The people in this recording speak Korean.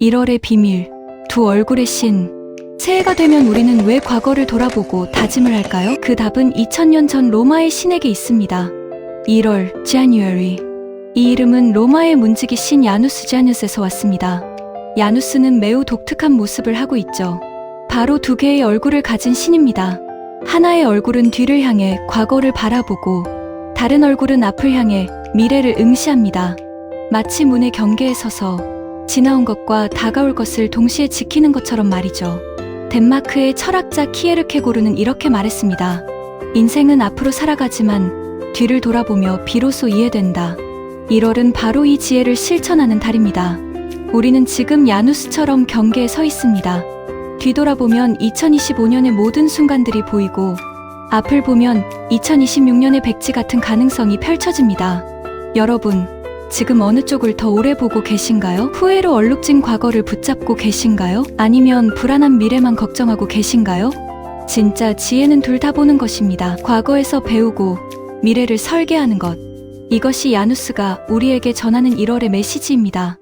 1월의 비밀, 두 얼굴의 신. 새해가 되면 우리는 왜 과거를 돌아보고 다짐을 할까요? 그 답은 2000년 전 로마의 신에게 있습니다. 1월, January. 이 이름은 로마의 문지기 신 야누스 자누스에서 왔습니다. 야누스는 매우 독특한 모습을 하고 있죠. 바로 두 개의 얼굴을 가진 신입니다. 하나의 얼굴은 뒤를 향해 과거를 바라보고 다른 얼굴은 앞을 향해 미래를 응시합니다. 마치 문의 경계에 서서 지나온 것과 다가올 것을 동시에 지키는 것처럼 말이죠. 덴마크의 철학자 키에르케고르는 이렇게 말했습니다. 인생은 앞으로 살아가지만 뒤를 돌아보며 비로소 이해된다. 1월은 바로 이 지혜를 실천하는 달입니다. 우리는 지금 야누스처럼 경계에 서 있습니다. 뒤돌아보면 2025년의 모든 순간들이 보이고 앞을 보면 2026년의 백지 같은 가능성이 펼쳐집니다. 여러분, 지금 어느 쪽을 더 오래 보고 계신가요? 후회로 얼룩진 과거를 붙잡고 계신가요? 아니면 불안한 미래만 걱정하고 계신가요? 진짜 지혜는 둘 다 보는 것입니다. 과거에서 배우고 미래를 설계하는 것. 이것이 야누스가 우리에게 전하는 1월의 메시지입니다.